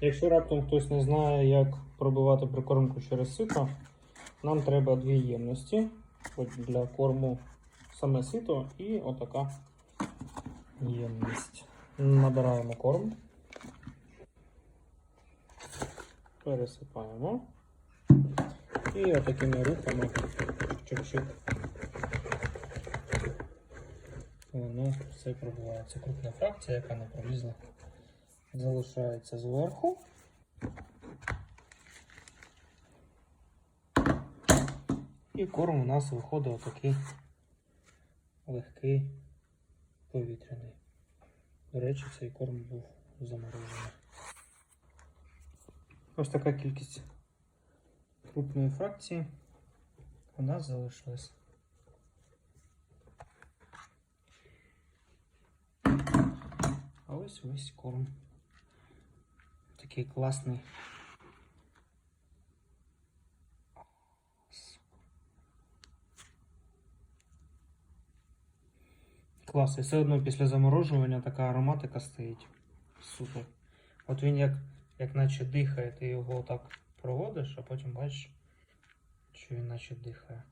Якщо раптом хтось не знає, як пробивати прикормку через сито, нам треба дві ємності для корму саме сито і отака ємність. Набираємо корм, пересипаємо і отакими рухами чик-чик. Воно все пробивається. Крупна фракція, яка не пролізла, залишається зверху. І корм у нас виходить отакий легкий повітряний. До речі, цей корм був заморожений. Ось така кількість крупної фракції у нас залишилась. А ось весь корм. Такий класний. Клас, і все одно після заморожування така ароматика стоїть. Супер. От він як, як наче дихає, ти його так проводиш, а потім бачиш, що він наче дихає.